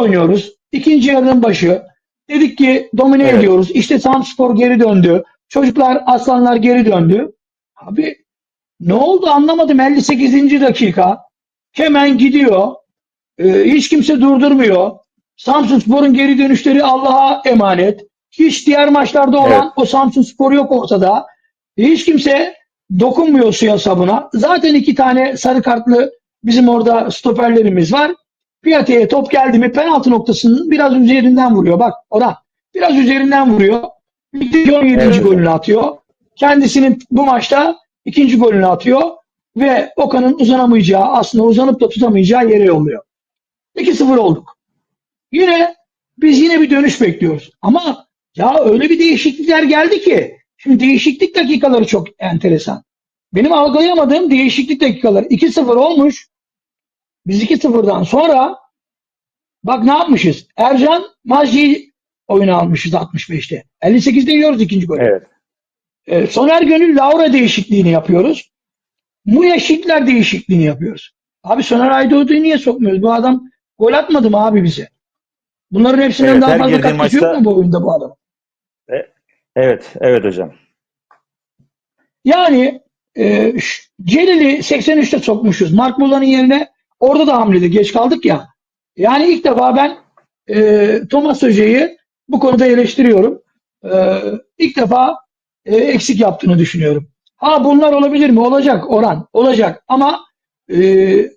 oynuyoruz. İkinci yarının başı. Dedik ki domine Evet. ediyoruz. İşte Samspor geri döndü. Çocuklar, aslanlar geri döndü. Abi ne oldu anlamadım. 58. dakika. Hemen gidiyor. Ee, hiç kimse durdurmuyor. Samsun Spor'un geri dönüşleri Allah'a emanet. Hiç diğer maçlarda olan Evet. o Samsun Spor yok ortada. Hiç kimse dokunmuyor suya sabuna. Zaten iki tane sarı kartlı bizim orada stoperlerimiz var. Piyate'ye top geldi mi penaltı noktasının biraz üzerinden vuruyor. Bak Orhan biraz üzerinden vuruyor. Ligdeki 17. Evet. golünü atıyor. Kendisinin bu maçta ikinci golünü atıyor ve Okan'ın uzanamayacağı aslında uzanıp da tutamayacağı yere yolluyor. 2-0 olduk. Yine biz yine bir dönüş bekliyoruz. Ama ya öyle bir değişiklikler geldi ki şimdi değişiklik dakikaları çok enteresan. Benim algılayamadığım değişiklik dakikaları 2-0 olmuş. Biz 2-0'dan sonra bak ne yapmışız? Ercan Mazci'yi oyuna almışız 65'te. 58'de yiyoruz ikinci golü. Evet. E, Soner Gönül Laura değişikliğini yapıyoruz. Muya Şikler değişikliğini yapıyoruz. Abi Soner Aydoğdu'yu niye sokmuyoruz? Bu adam gol atmadı mı abi bize? Bunların hepsinden Evet, daha fazla katkısı yok maçta- mu bu oyunda bu adam? Evet. Evet hocam. Yani e, Celil'i 83'te sokmuşuz. Mark Mula'nın yerine orada da hamlede geç kaldık ya. Yani ilk defa ben e, Thomas Hoca'yı bu konuda eleştiriyorum. E, ilk defa e, eksik yaptığını düşünüyorum. Ha bunlar olabilir mi? Olacak Orhan. Olacak. Ama e,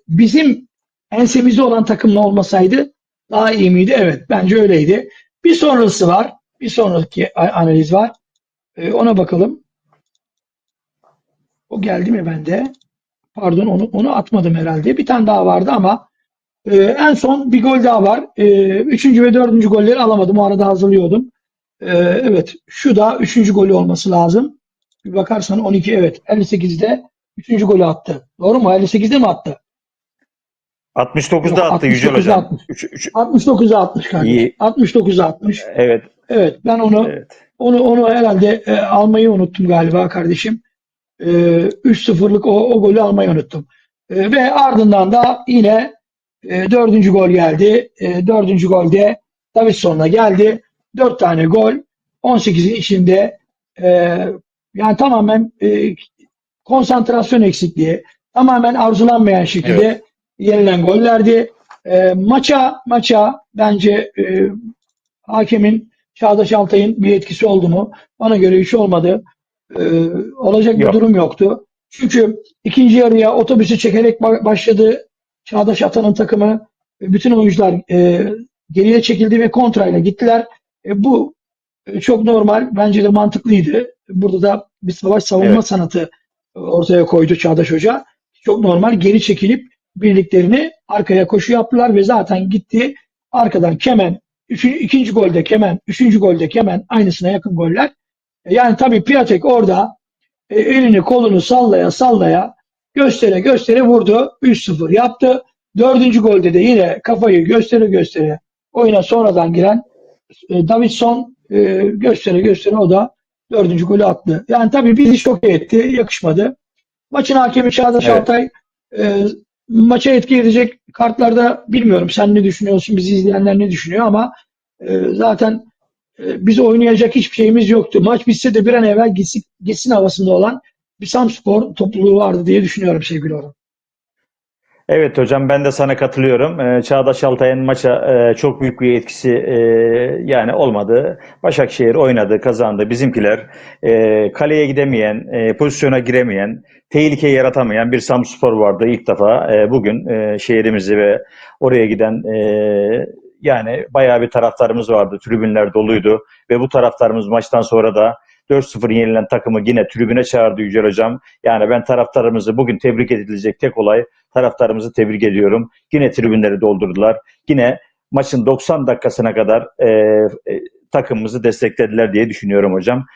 bizim ensemizde olan takımla olmasaydı daha iyi miydi? Evet. Bence öyleydi. Bir sonrası var. Bir sonraki analiz var. E, ona bakalım. O geldi mi bende? Pardon onu onu atmadım herhalde. Bir tane daha vardı ama e, en son bir gol daha var. E, üçüncü ve dördüncü golleri alamadım. O arada hazırlıyordum. E, evet. Şu da üçüncü golü olması lazım. Bir bakarsan 12 evet. 58'de üçüncü golü attı. Doğru mu? 58'de mi attı? 69'da Yok, attı Yücel 69'da hocam. atmış. Üç- üç- 69'a 60 kardeşim. İyi. 69'a 60. evet. Evet. Ben onu Evet. Onu onu herhalde e, almayı unuttum galiba kardeşim. E, 3-0'lık o, o golü almayı unuttum. E, ve ardından da yine e, dördüncü gol geldi. E, dördüncü golde Davidson'la geldi. Dört tane gol. 18'in içinde e, yani tamamen e, konsantrasyon eksikliği, tamamen arzulanmayan şekilde yenilen gollerdi. E, maça maça bence e, hakemin Çağdaş Altay'ın bir etkisi oldu mu? Bana göre hiç olmadı. Ee, olacak bir Yok. durum yoktu. Çünkü ikinci yarıya otobüsü çekerek ba- başladı Çağdaş Atan'ın takımı. E, Bütün oyuncular e, geriye çekildi ve kontrayla gittiler. E, bu e, çok normal. Bence de mantıklıydı. Burada da bir savaş savunma Evet. sanatı ortaya koydu Çağdaş Hoca. Çok normal. Geri çekilip birliklerini arkaya koşu yaptılar ve zaten gitti. Arkadan Kemen Üçüncü, ikinci golde Kemen, üçüncü golde Kemen aynısına yakın goller. E, Yani tabii Piatek orada e, elini kolunu sallaya sallaya göstere göstere vurdu. 3-0 yaptı. Dördüncü golde de yine kafayı göstere göstere oyuna sonradan giren e, Davidson e, göstere göstere o da dördüncü golü attı. Yani tabii bizi şok etti. Yakışmadı. Maçın hakemi Çağdaş Evet. Altay e, maça etki edecek kartlarda bilmiyorum. Sen ne düşünüyorsun? Bizi izleyenler ne düşünüyor ama e, zaten e, biz oynayacak hiçbir şeyimiz yoktu. Maç bitse de bir an evvel gitsin, gitsin havasında olan bir Samspor topluluğu vardı diye düşünüyorum sevgili Orhan. Evet hocam ben de sana katılıyorum. Ee, Çağdaş Altay'ın maça e, çok büyük bir etkisi e, yani olmadı. Başakşehir oynadı, kazandı. Bizimkiler e, kaleye gidemeyen, pozisyona giremeyen, tehlike yaratamayan bir Samspor vardı ilk defa. Bugün şehrimizi ve oraya giden yani bayağı bir taraftarımız vardı. Tribünler doluydu ve bu taraftarımız maçtan sonra da 4-0 yenilen takımı yine tribüne çağırdı Yücel Hocam. Yani ben taraftarımızı bugün tebrik edilecek tek olay taraftarımızı tebrik ediyorum. Yine tribünleri doldurdular. Yine maçın 90 dakikasına kadar e, e, takımımızı desteklediler diye düşünüyorum hocam.